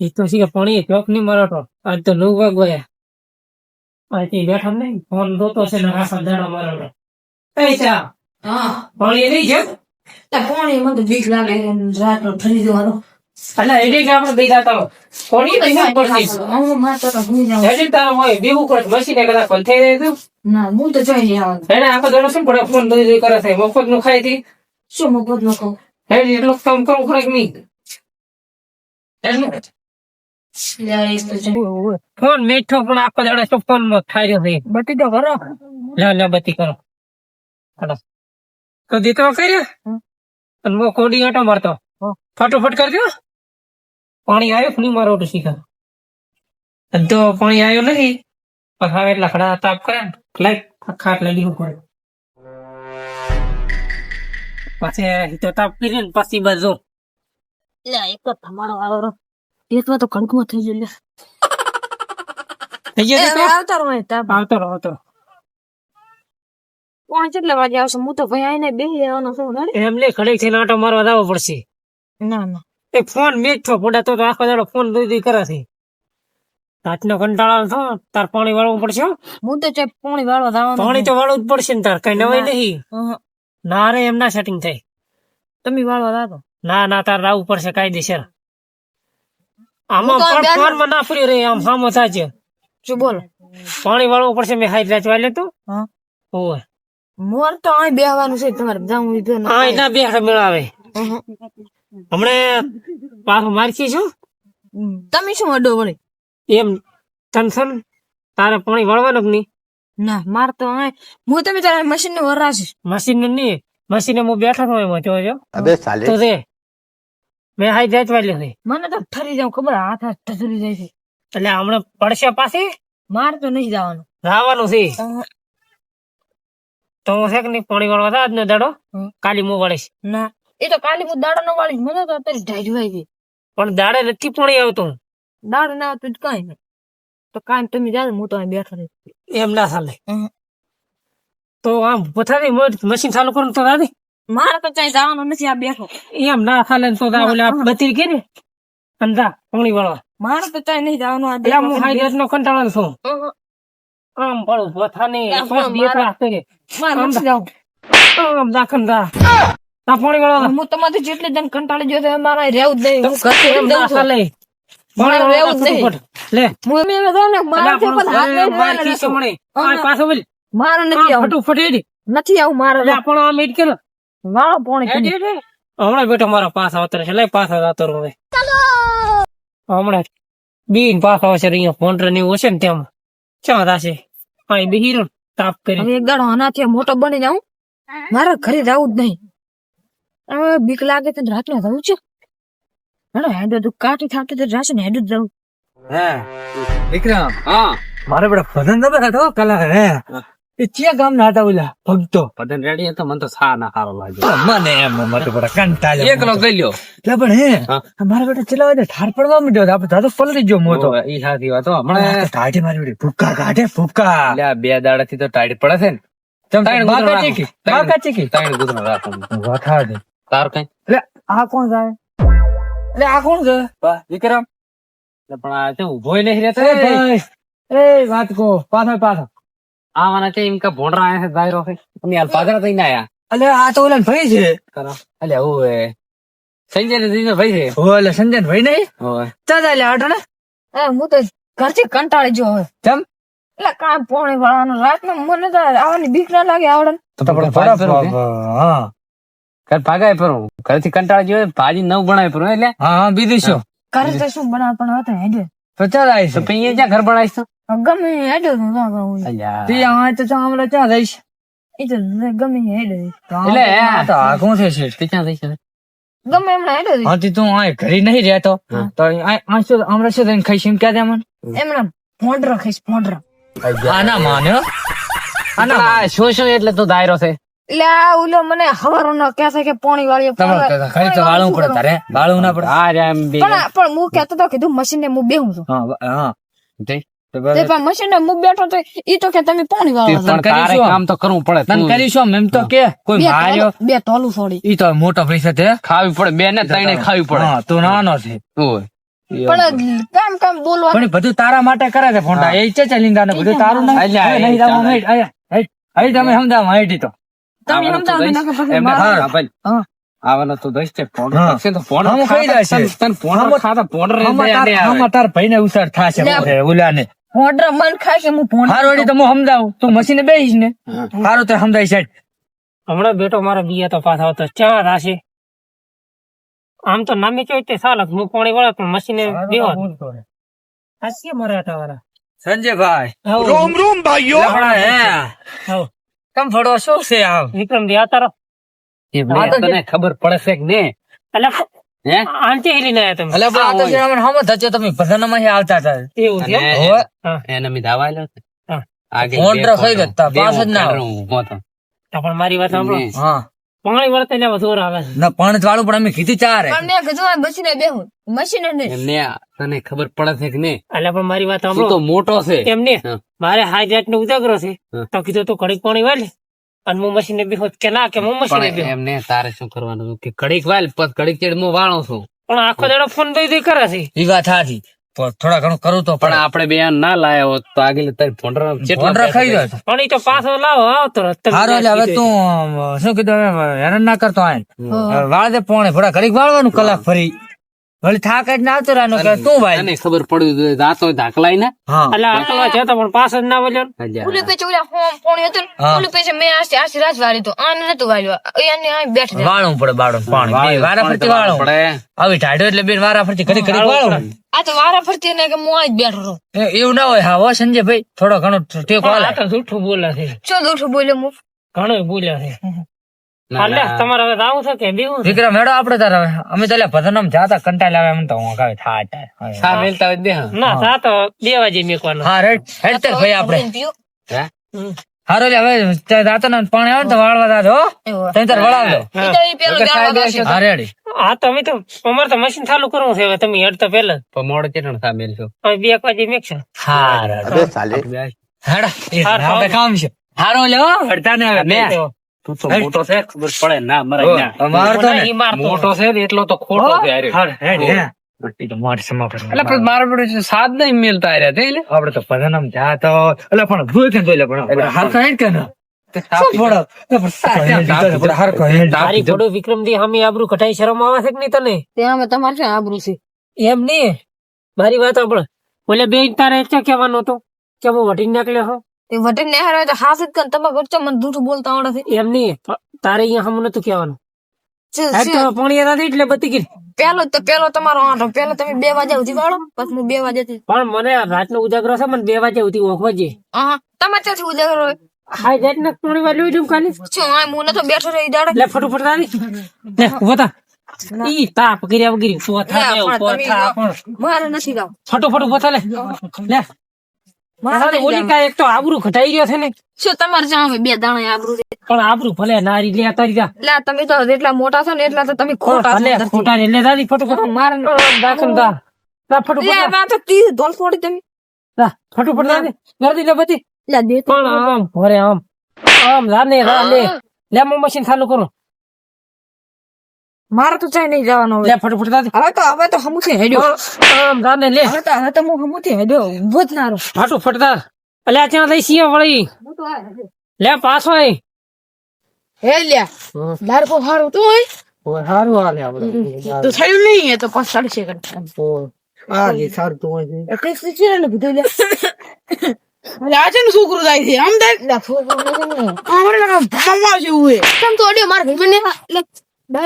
એ તો શીખે પાણી ચોક નહીં મરાઠો. આજ તો નવ વાગ ગયા આજથી બેઠો નહીં. ફોન જોતો છે ને આખા દાડા મરાઠો. એ ચા. હા. પાણી નહીં છે? તે પાણી મને બીક લાગે રાત નો ફરી જવાનો. અલા એડી કે આપણે બે જાતા હોય. પાણી નહીં ના પડતી. હું મારતો તો ભૂલી જાઉં. એડી તારો હોય બેવું કરે મશીને કદાચ કોલ થઈ તો? ના હું તો જોઈ એને આખો દાડો શું પડે? ફોન દઈ દઈ કરે છે મફતનું ખાઈ થી શું મફતનું કહું એડી એટલું કામ કરું ખરે કે નહીં? એટલું. ફોન મીઠો પણ આખો દાડો શું ફોનમાં ખાઈ રહ્યો છે બટી તો કરો. લ્યો લ્યો બત્તી કરો. હાલો. તો દીકરો કર્યો. અને મો કોડી આટો મારતો. ફટોફટ કરજો. પાણી આવ્યું કે નહીં મારો તો શીખા? તો પાણી આવ્યું નથી પણ હવે એટલા ખડા તાપ કરે ને લાઈટ ખાટ લઈ લીધું પડે. પછી તો તાપ કરીને પછી બાજુ લ્યા, એક તો તમારો વાળો પેટમાં તો કણકમાં થઈ ગયું લ્યા. થઈ એ ગયો હવે આવતા રહો અહીં તાપ. આવતો રહો આવતો રહો. કોણ કેટલા વાગે આવશે હું તો ભાઈ આઈને બેસી જવાનો છું ને એમ લે ખડે થઈને આટો મારવા જવો પડશે ના ના એ ફોન મીઠો પડે તો આખો દાડો ફોન દઈ કરે છે રાતનો કંટાળો થો તાર પાણી વાળવું પડશે હો. હું તો ચાલ પાણી વાળવા જવાનું પાણી તો વાળવું જ પડશે ને તાર કઈ નવાઈ નહીં ના રે એમ ના સેટિંગ થાય તમે વાળવા જાતો ના ના તાર રાવું પડશે કાયદેસર આમાં પણ ફોનમાં ના ફરી રે આમ સામો થાય છે. શું બોલો? પાણી વાળવું પડશે મેં હાઈ રાચવા લેતો ઓય. મોર તો અહીં બેહવાનું છે તમારે જાઉં લીધો ને આ એના બે મેળાવે હમણે પાછું મારખી છું. તમે શું અડો વળે? એમ ટેન્શન તારે પાણી વાળવાનું કે નહીં? ના માર તો અહીં હું તમે તારા મશીન ને વરાશ. મશીન ને નહીં મશીને હું બેઠા હતો એમાં જોજો. અબે સાલે. તો દે મેં હાઈ જાત છે મને તો ઠરી જાવ ખબર હાથ હાથ ઠસરી જાય છે. એટલે હમણાં પડશે પાછી? માર તો નહીં જવાનું. જવાનું છે. તો હું છે કે નહીં પાણી વાળવા હતા આજનો દાડો? કાલી હું વાળીશ. ના એ તો કાલી હું દાડો નો વાળીશ. મને તો અત્યારે ઢાઈ આવી ગઈ પણ દાડે નથી પાણી આવતું. દાડો ના આવતું જ કઈ નહીં. તો કાંઈ તમે જાઓ હું તો અહીં બેઠો એમ ના ચાલે. તો આમ પથારી મશીન ચાલુ કરું તો દાદી મારે તો ચાઈ જવાનું નથી આ બેઠો. એમ ના ખાલે ને તો દા ઓલા બત્રી કે ને? અંધા પાણી વાળવા મારે તો ચાઈ નહીં જવાનું આ એટલે હું હાઈ બેઠો. નો કંટાળો છું. આમ પડું પથાની એમ પાંચ મારા- દિવસ કે. મારે આમ નથી જવું. આમ દા ના પાણી વાળવા હું તમારે જેટલી જન કંટાળી ગયો તો મારા રહેવું જ નહીં. હું ઘરથી એમ ના ખાલે મારે રહેવું જ નહીં. લે. હું એમ એમ કહું મારે મારાથી પણ હાથ નહીં. આ પાછો બોલ. મારે નથી આવું. ફટુફટ ફટી નથી આવું મારે એટલે આ આમ હેડ કરો પોણી. હમણાં બેઠો મારો પાસ આવતો છે. લઈ પાસ આવતો રહું હવે. હમણાં. બીન પાસ આવશે અહીંયા ફોન ને એવું હશે ને તેમ. ચા થશે અહીં બી હીરો તાપ કરી. એક દાડો આનાથી મોટો બની જાઉં મારે ઘરે જવું જ નહીં. હવે બીક લાગે તો રાતના જવું છે. હેડો હેડો તું કાટી થાતી તો રાશે ને હેડો જ જવું. હે વિક્રમ. હા. મારે બડા ભજન દબા ખાતો કલા હે. એ ચિયા ગામ ના હતા ઓલા ભક્તો? પદન રેડી હતો મને તો સા ના સારો લાગ્યો. મને એમ મત બડા કંટાળ એકલો ગઈ લ્યો. એટલે પણ હે. મારા બેટા ચલાવે ને ઠાર પડવા માંડ્યો આપણે દાદો પલળી ગયો મોતો ઈ સાચી વાત. હમણાં ટાઢી મારી બેટી ભૂકા કાઢે ભૂકા. એટલે બે દાડા થી તો ટાઈટ પડે છે ને. ચમ ત્રણ બાકા ચીકી. બાકા ચીકી. ત્રણ ગુતરા રાખો. વાખા દે. તાર કઈ? એટલે આ કોણ જાય એટલે આ કોણ છે? વાહ, વિક્રમ. એટલે પણ આ શું ઉભોય નહીં રહેતો એ ભાઈ એ વાત કો પાછળ પાછળ. આવાના છે એમ કે ભોંડરા આયા છે ભાઈ છે. તમે હાલ પાદરા થઈને આયા. અલે આ તો ઓલા ભાઈ છે. હું હે સંજય ને જીનો ભાઈ છે. ઓલે સંજન ભાઈ નહીં ઓય. ચાલ અલે આટો ને. એ હું તો ઘરથી કંટાળી જો હવે. ચમ? એટલે કાંઈ પોણી રાત રાતના મને તો આવવાની બીક ના લાગે આવડે ને. તો પણ ફરા ફરો હા. ઘર ભાગાય ફરું. ઘરથી કંટાળી જો ભાજી નવ બનાવી ફરો એટલે? હા હા બીજું શું? ઘરે તો શું બનાવ પણ હતો હેડે. તો ચાલ આવીશ. તો પછી અહીંયા જ્યાં ઘર બનાવીશ તો? ગમે હેડો તો ના કહું. અલ્યા. તી આ તો ચા હમણાં જઈશ? એ તો ગમે હેડો. એટલે તો આ છે શેઠ? તે ક્યાં જઈશ ગમે એમણે હેડો હા તી તું આ ઘરે નહીં રહેતો? હા. તો આ આ શું હમણાં શું થઈને ખાઈશ એમ ક્યાં મને એમણે શું શું એટલે તો દાયરો છે? એટલે આ ઓલો મને હવારો ન કહેશે કે પોણી વાળી ખરી તો વાળવું પડે તારે વાળું ના પડે. આ રહ્યા પણ પણ હું કહેતો તો કીધું મશીન ને હું બેહું છું. હા હા. જઈ. તો તે પણ મશીન ને મૂક બેઠો તો ઈ તો કે તમે પાણી વાળો પણ તારે આમ. કામ તો કરવું પડે તને કરીશું એમ તો કે કોઈ માર્યો બે તોલું છોડી ઈ તો મોટો પૈસા છે. ખાવી પડે બે ને ત્રણે ખાવી પડે. હા તું નાનો છે. ઓય. પણ કામ કામ બોલવા પણ બધું તારા માટે કરે છે ફોન એ છે ચલિંદા ને બધું તારું નહીં તમે સમજાવો અહીં તો. તમે સમજાવો આવવાનો તો ફોન. તો ફોન કહી. તને- ફોન ખાતા ફોન તાર- આવે. ઉસાર થશે મન હું ફોન હારું તો હું સમજાવું. તું મશીને બેસીશ ને. હા. તો સમજાય છે હમણાં બેટો મારો બીયા તો પાછા આવતો ચા રાશે. આમ તો નામે ચોય તે સાલક હું કોણી વળે પણ મશીને બેહો હાસ્ય મરાઠા વાળા સંજયભાઈ રોમ રોમ ભાઈઓ. હે. તમ ફડો શું છે આમ? વિક્રમ દે આ તો તને ખબર પડશે કે ને? એટલે આંટી હેલી ના તમે. અલે આ તો જે અમને હમત તમે ભજનમાં અહીં આવતા હતા. એવું છે અને એમ? હોવે. હા. એને મેં દાવા આલ્યો આગે ફોન બે તો ફોટો. થઈ જતા, પાસ જ ના ઊભો તો પણ મારી વાત સાંભળો. હા. પાણી વળતે લેવા જોર આવે છે. ના પણ વાળું પણ અમે કીધું ચારે પણ મેં કીધું આ મશીને બેહું. મશીને નહીં. એમને તને ખબર પડે છે કે ને? એટલે પણ મારી વાત સાંભળો તો મોટો છે. એમને હા. મારે હાઈ જાત નો ઉજાગરો છે. તો કીધું તું ઘડીક પાણી વાલે અને હું મશીને બી કે ના કે હું મશીને બી એમને તારે શું કરવાનું? કે ઘડીક વાલ પછી ઘડીક ચેડ હું વાળો છું. પણ આખો દાડો ફોન દઈ દઈ કરે છે. એ વાત હાજી થોડા ઘણું કરું તો પણ પણ આપણે બે ના લાયા હોત તો આગળ તારી ભોંડરા ફોન રખાઈ જાય. પણ એ તો પાછો લાવો આવતો હારો એટલે હવે તું શું કીધું હેરાન ના કરતો આય. વાળ દે પોણે થોડા ઘડીક વાળવાનું કલાક ફરી વળી થાક જ ના આવતો કે તું ભાઈ? તને ખબર પડી જાતો ધાકલાઈ ને. એટલે આટલા જતો પણ પાછો જ ના વળ્યો ઓલી પેચે ઓલા હોમ પોણી હતું. ઓલી પેચે મેં આસ્તે આસ્તે રાજ વાળી તો. આને નતું વાળ્યો. એને અહીં બેઠ વાળું પડે બાળું પાણી. વારા ફરતી વાળું. પડે. આવી ટાઢો એટલે બેન વારા ફરતી. ઘડી ઘડી વાળું આ તો વારા ફરતી ને કે હું અહીં બેઠો રહું. એવું ના હોય. હા હો સંજયભાઈ થોડો ઘણો ટેકો હાલે આ તો જૂઠું બોલે છે. ચો જૂઠું બોલ્યો હું ઘણો બોલ્યા છે. તમારે હવે આવું છે કે બેવું છે? વિક્રમ આપડે તાર હવે. અમે તો ભજનમ જાતા કંટાળ આવે એમ તો હું કાવે થાય થાય સા મેલતા હોય દે ના સા તો બે વાગે મેકવાનો. હા રેડ હેડ તે ભાઈ આપડે. પીયું. હે? હમ. હારો લે હવે ત્યાં ને પાણી આવે ને તો વાળવા જાજો હો. તાર વળાવ દો ઈ તો ઈ પેલો ગાળવા ગાશે. હા રેડી. હા તો અમે તો અમારે તો મશીન ચાલુ કરવું છે હવે તમે હેડતા પહેલા જ. મોડે ચેટણ સા મેલશો? હવે બે એક વાગે મેકશો. હા રેડ. હેડો. હા, કામ છે. હારો લે હડતા ને હવે ને. તો તું મોટો છે ખબર પડે. ના મરાય ના. અમાર તો ને ઈ મારતો. મોટો છે એટલો તો ખોટો છે હારે. હા હેડ. હે ઈ તો મારી સમા પર એટલે પછી મારા પડે સાદ નહીં મેલતા હારે તે લે. આપણે તો એટલે પણ ભૂલ કે જોઈ લે પણ હેડ ના? પણ પણ મારી વાત આપણે ઓલે બેન તારે ક્યાં કહેવાનું હતું? કે હું વટી નીકળ્યો હો? તે વટીને નહીં હારે તો હાથ જ કર તમારે વચ્ચે મને જૂઠું બોલતા આવડે છે. એમ નહીં તારે અહીંયા હમ નતું કહેવાનું. શું? તો પાણી હતા એટલે બતી ગઈ પેલો તો પેલો તમારો આંટો પેલો તમે બે વાગ્યા ઉધી વાળો પછી હું બે વાગ્યાથી પણ મને રાતનો ઉજાગરો છે મને બે વાગે ઉધી ઓખવા જે હા તમારે ત્યાંથી ઉજાગર હોય? હાઈ જાત ને પાણી વાળ્યું છું ખાલી. શું હા હું તો બેઠો રહી દાડે? લે ફટોફટ તારી. લે થા. ઈ તાપ કર્યા વગર સો થા ઉપર પણ થા, પણ. મારે નથી જાવ ફટોફટ થા લે. લે. મારે તારે નથી ઓલી જાવ. કાંઈ એક તો આબરૂ ઘટાઈ રહ્યો છે ને. શું તમારે હવે બે દાણા આબરૂ છે? પણ આબરૂ ભલે નારી લે તારી જા એટલે તમે તો જેટલા મોટા છો ને એટલા તો તમે ખોટા ભલે ખોટા ને તારી ફટોફટ મારે દાખલ દા લા ફટોફટ લે, તો તીર ધોલ છોડી તમે. લા ફટોફટ દા ગરદી લે બધી. લે દે પણ આમ ભરે આમ. આમ રાને રાને લે હું મશીન ચાલુ કરું. મારે તો ચાઈ નહીં જવાનું લે ફટોફટ હવે તો હવે તો હમુથી હેડ્યો. આમ રાને લે. હવે તો હવે તો હું હમુથી હેડ્યો. ઊભો જ ના રહું. ફટોફટ દા અલ્યા ત્યાં લઈ સિંહ વળી? હું તો આ હેડ્યો. લે પાછો આય. હે લ્યા લાડકો હારું તું હોય? હારું હાલે તો થયું નહીં એ તો પાંચ સાડી છે આ લે સારું તું હોય એટલે શીખી ને બધું લે. આ છે ને છોકરું છે થાય લે નથી ને. મમ્મા જેવું હે. કેમ તો અડ્યો મારા ભાઈબંધને? લે, હે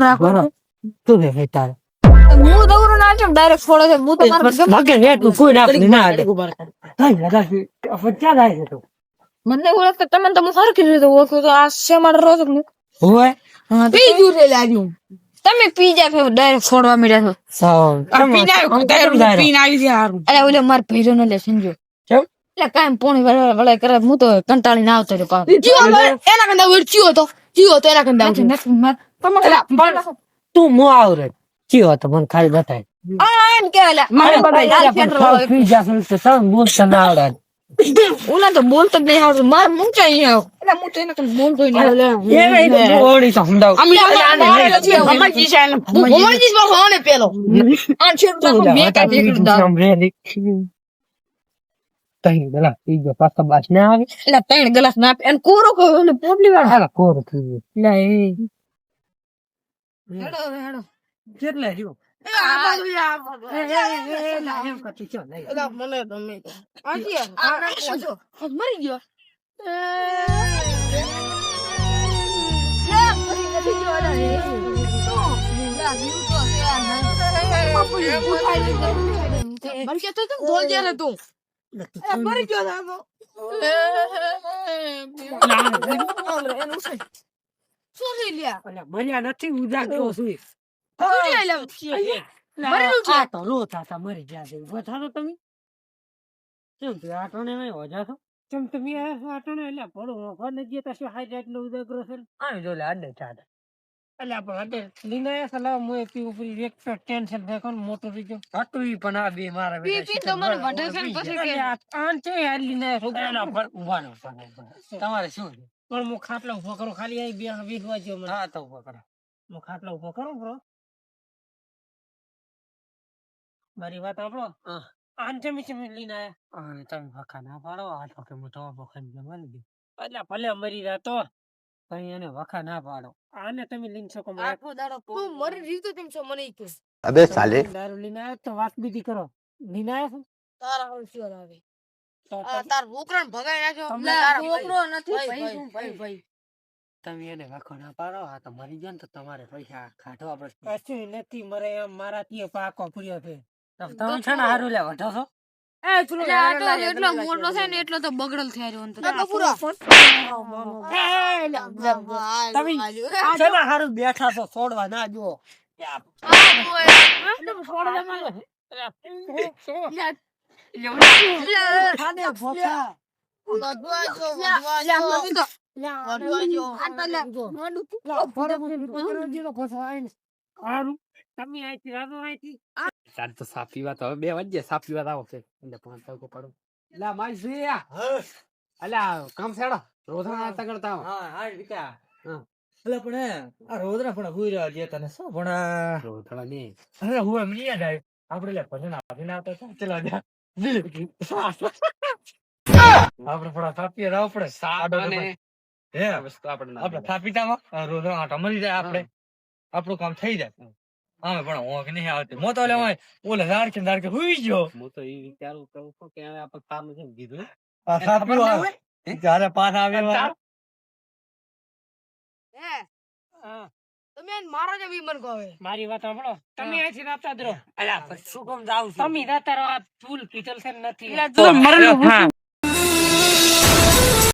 રાખો? તું તારે. હું ના કેમ ફોડે છે? હું રે તું કોઈ ના ના દે લગા ક્યાં જાય છે તું? મને નહીં તમે તમને સરખી રીતે ઓળખું તો આ છે મારો રોજ જ હોય પી ગયું છે લાગ્યું તમે પી જા ફેર ડાયરેક્ટ ફોડવા મીડ્યા છો. સાવ આ પીને આવ્યો, તારું આવી છે અરે ઓલે માર ભૈરો ને લે સમજો. કેમ? એટલે કાયમ પોણી વળે વળે કરે હું તો કંટાળીને આવતો રહ્યો પાછો. જીવો એના કંદા ઓર ચીવો તો જીવો તો એના કંદા તું મો આવરે કયો તો મને ખાલી બતાય. આ કે મને અરે બતાય, લાલ પણ પેટ્રોલ સાવ વાળો. પી જાશે તો બોલતો નહીં આવડતું મારે ક્યાં અહીંયા. આવું એટલે હું તો એને કઈ બોલતો નહીં એને ઓળી તો સમજાવું. અમે અમરજી છે અમરજી પાછો આને પેલો. આ છેડું તો આખું કાઢી એકલું તઈ પેલા ઈ જો પાછા બાસ ના આવે એટલે ત્રણ ગ્લાસ ના આપે અને કોરો કહ્યો એટલે પોપલી વાળો હાલા કોરું થઈ ગયું. એટલે એ હેડો હેડો કેટલે રહ્યું? મરી ગયો ના. મરી ગયો તું ધોલ જેલ તું તો. શું થઈ લ્યા અલ્યા, મર્યા નથી લ્યા? મરેલું છે. તો રો થાતા મરી ગયા છે ઊભા થાતો તમે કેમ તું આટોને નહીં હોજા છો કેમ તમે આ આટોને એટલે પડો વખત નજીએ તો શું હાઈ જાતનો ઉજાગરો છે આ જો લે આડે ચાડે એટલે આપણે અડે લીને આયા સલાહ મોય પી ઉપરી એક તો ટેન્શન ફેકો ને મોટું થઈ ગયો. ઈ પણ આ બે મારા પી પી તો મને વઢે છે પછી કે આન છે યાર લીનાયા આયા છોકરાના પર ઊભા ને. તમારે શું? પણ હું ખાટલો ઊભો કરો ખાલી આ બે વીસ વાગ્યો મને. હા તો ઊભો કરો. હું ખાટલો ઊભો કરો બ્રો. મારી વાત આપણો આન છે ચમી લીનાયા આયા તમે ભખા ના પાડો આ તો કે મોટો વખા જમવાની દે એટલે ભલે મરી જાતો. કઈ એને વખા ના પાડો. આને તમે લઈને શકો આખો દાડો તું મરી રીતો તેમ છો મને ઈ કે અબે સાલે. દારૂ લઈને આવ્યો તો વાત બીજી કરો. લઈને આવ્યો તારા હું શું આવે આ તાર છોકરાને ભગાઈ નાખ્યો. તમને છોકરો નથી ભાઈ, ભાઈ ભાઈ. તમે એને વખો ના પાડો. આ તો મરી જાય ને તો તમારે પૈસા કાઢવા પડશે. કશું નથી મરે એમ મારાથી પાકો પૂર્યો છે. તમે છે ને હારું લે વઢો છો? એટલે મોટો છે ને એટલો તો બગડલ થઈ રહ્યો પૂરા. તમે હારું બેઠા છો છોડવા ના જો, તમે અહીંથી. ચાલ તો સાપ પીવા તો હવે બે વાગ્યે સાપ પીવા આવો છે એટલે પાંચ વાગે પડો. લા મારી સુયા અલ્યા કામ છેડો રોધણા તગડતા હા હા વિકા. હા. એટલે પણ આ રોદરા પણ હુઈ રહ્યા છે તને શું? પણ આ- ને. અરે હું એમ યાદ આવ્યું. આપણે લે ભજન આપીને આવતા હતા ચલો જા. આપણે થોડા થાપીએ રાવ પડે. સાડો ને. હે આપણે. થાપીતામાં રોદરા આટા મરી જાય આપણે. આપણું કામ થઈ જાય. આમે પણ ઊંઘ નહીં આવતી. મો તો લેવાય ઓલે ઝાડકે ઝાડ કે હુઈ ગયો. મો તો એ વિચારું કરું છું કે હવે આપણે કામ છે કીધું? આ થાપ્યું આવે. જ્યારે પાછા આવે એમાં હે, તમે મારો જ બી મને કહો મારી વાત સાંભળો. તમે અહીંથી રાતા દરો અલા શું કામ જાવ છું? તમે રાતા રો આ ફૂલ પીતલ છે નથી. હા.